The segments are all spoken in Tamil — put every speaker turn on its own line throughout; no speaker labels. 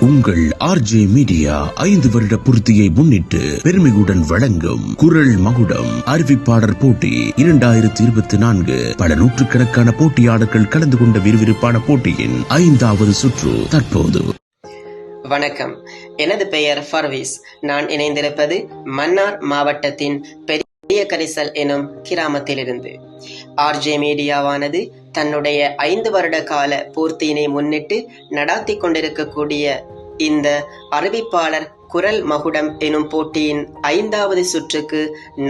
உங்கள் ஆர்ஜே மீடியா ஐந்து வருட பூர்த்தியை முன்னிட்டு பெருமையுடன் வழங்கும் குரல் மகுடம் அறிவிப்பாளர் போட்டி இரண்டாயிரத்தி இருபத்தி நான்கு. பல நூற்றுக்கணக்கான போட்டியாளர்கள் கலந்து கொண்ட விறுவிறுப்பான போட்டியின் ஐந்தாவது சுற்று தற்போது.
வணக்கம். எனது பெயர் ஃபர்வீஸ். நான் இணைந்திருப்பது மன்னார் மாவட்டத்தின் பெரிய கரிசல் எனும் கிராமத்திலிருந்து. ஆர்ஜே மீடியாவானது தன்னுடைய ஐந்து வருட கால பூர்த்தியினை முன்னிட்டு நடாத்தி கொண்டிருக்கக்கூடிய இந்த அறிவிப்பாளர் குரல் மகுடம் எனும் போட்டியின் ஐந்தாவது சுற்றுக்கு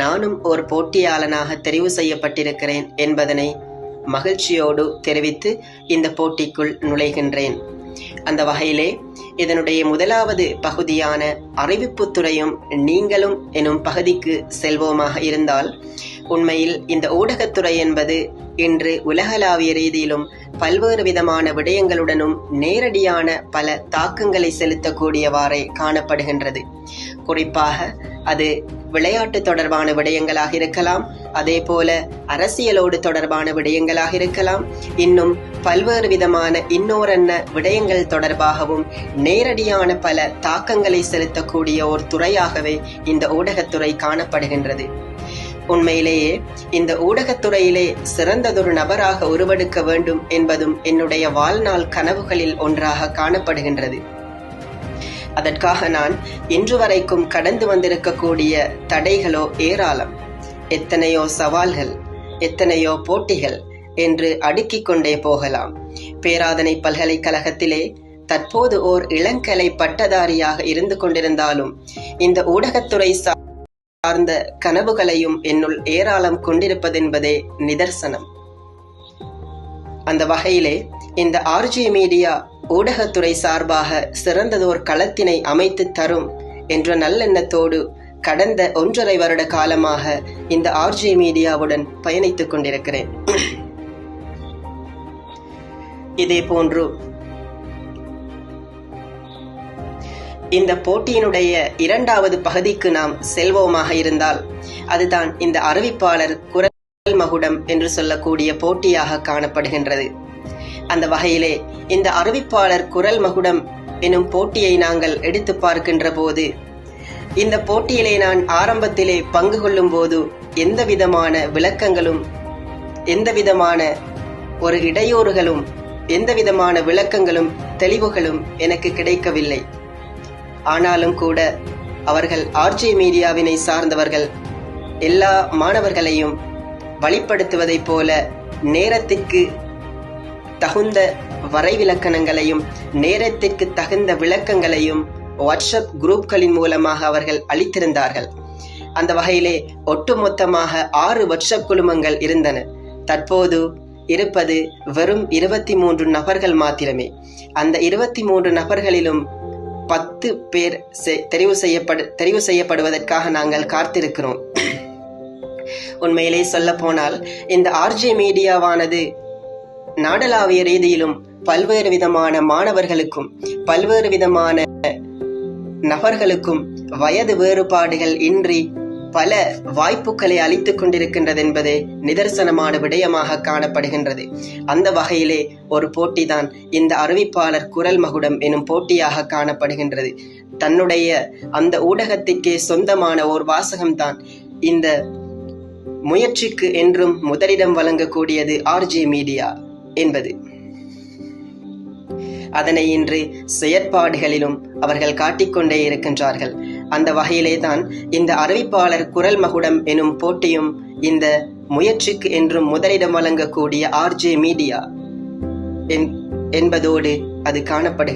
நானும் ஒரு போட்டியாளனாக தெரிவு செய்யப்பட்டிருக்கிறேன் என்பதனை மகிழ்ச்சியோடு தெரிவித்து இந்த போட்டிக்குள் நுழைகின்றேன். அந்த வகையிலே இதனுடைய முதலாவது பகுதியான அறிவிப்பு துறையும் நீங்களும் எனும் பகுதிக்கு செல்வோமாக இருந்தால் உண்மையில் இந்த ஊடகத்துறை என்பது இன்று உலகளாவிய ரீதியிலும் பல்வேறு விதமான விடயங்களுடனும் நேரடியான பல தாக்கங்களை செலுத்தக்கூடியவாறே காணப்படுகின்றது. குறிப்பாக அது விளையாட்டு தொடர்பான விடயங்களாக இருக்கலாம் அதே போல அரசியலோடு தொடர்பான விடயங்களாக இருக்கலாம். இன்னும் பல்வேறு விதமான இன்னோரன்ன விடயங்கள் தொடர்பாகவும் நேரடியான பல தாக்கங்களை செலுத்தக்கூடிய ஒரு துறையாகவே இந்த ஊடகத்துறை காணப்படுகின்றது. உண்மையிலேயே இந்த ஊடகத்துறையிலே சிறந்ததொரு நபராக உருவெடுக்க வேண்டும் என்பதும் என்னுடைய வாழ்நாள் கனவுகளில் ஒன்றாக காணப்படுகின்றது. அதற்காக நான் இன்று வரைக்கும் கடந்து வந்திருக்கக்கூடிய தடைகளோ ஏராளம். எத்தனையோ சவால்கள் எத்தனையோ போட்டிகள் என்று அடுக்கிக் கொண்டே போகலாம். பேராதனை பல்கலைக்கழகத்திலே தற்போது ஓர் இளங்கலை பட்டதாரியாக இருந்து கொண்டிருந்தாலும் இந்த ஊடகத்துறை சார்ந்த கனவுகளையும் என்னுள் ஏராளம் கொண்டிருப்பதென்பதே நிதர்சனம். அந்த வகையிலே இந்த ஆர்ஜி மீடியா ஊடகத்துறை சார்பாக சிறந்ததோர் களத்தினை அமைத்து தரும் என்ற நல்லெண்ணத்தோடு கடந்த ஒன்றரை வருட காலமாக இந்த ஆர்ஜி மீடியாவுடன் பயணித்துக் கொண்டிருக்கிறேன். இதே போன்று இந்த போட்டியினுடைய இரண்டாவது பகுதிக்கு நாம் செல்வோமாக இருந்தால் அதுதான் இந்த அறிவிப்பாளர் குரல் மகுடம் என்று சொல்லக்கூடிய போட்டியாக காணப்படுகின்றது. அந்த வகையிலே இந்த அறிவிப்பாளர் குரல் மகுடம் எனும் போட்டியை நாங்கள் எடுத்து பார்க்கின்ற போது இந்த போட்டியிலே நான் ஆரம்பத்திலே பங்கு கொள்ளும் போது எந்த விதமான விளக்கங்களும் எந்த விதமான ஒரு இடையூறுகளும் எந்த விதமான விளக்கங்களும் தெளிவுகளும் எனக்கு கிடைக்கவில்லை. ஆனாலும் கூட அவர்கள் ஆர்ஜே மீடியாவினை சார்ந்தவர்கள் எல்லா மாணவர்களையும் வழிப்படுத்துவதைப் போல நேரத்திற்கு தகுந்த வரைவிலக்கணங்களையும் நேரத்திற்கு தகுந்த விளக்கங்களையும் வாட்ஸ்அப் குரூப்களின் மூலமாக அவர்கள் அளித்திருந்தார்கள். அந்த வகையிலே ஒட்டுமொத்தமாக ஆறு வாட்ஸ்அப் குழுமங்கள் இருந்தன. தற்போது இருப்பது வெறும் இருபத்தி மூன்று நபர்கள் மாத்திரமே. அந்த இருபத்தி மூன்று நபர்களிலும் பத்து பேர் தெரிவு செய்யப்படு தெரிவு செய்யப்படுவதற்காக நாங்கள் காத்திருக்கிறோம். உண்மையிலே சொல்ல போனால் இந்த ஆர்ஜே மீடியாவானது நாடளாவிய ரீதியிலும் பல்வேறு விதமான மாணவர்களுக்கும் பல்வேறு விதமான நபர்களுக்கும் வயது வேறுபாடுகள் இன்றி பல வாய்ப்புகளை அளித்துக் கொண்டிருக்கின்றது என்பது நிதர்சனமான விடயமாக காணப்படுகின்றது. அந்த வகையிலே ஒரு போட்டிதான் இந்த அறிவிப்பாளர் குரல் மகுடம் எனும் போட்டியாக காணப்படுகின்றது. தன்னுடைய அந்த ஊடகத்திற்கே சொந்தமான ஓர் வாசகம்தான் இந்த முயற்சிக்கு என்றும் முதலிடம் வழங்கக்கூடியது ஆர்ஜே மீடியா என்பது. அதனை இன்று செயற்பாடுகளிலும் அவர்கள் காட்டிக்கொண்டே இருக்கின்றார்கள். அந்த வகையிலே தான் இந்த அறிவிப்பாளர் குரல் மகுடம் எனும் போட்டியும் இந்த முயற்சிக்கு என்றும் முதலிடம் வழங்கக்கூடிய ஆர்ஜே மீடியா என்பதோடு அது காணப்படுகிறது.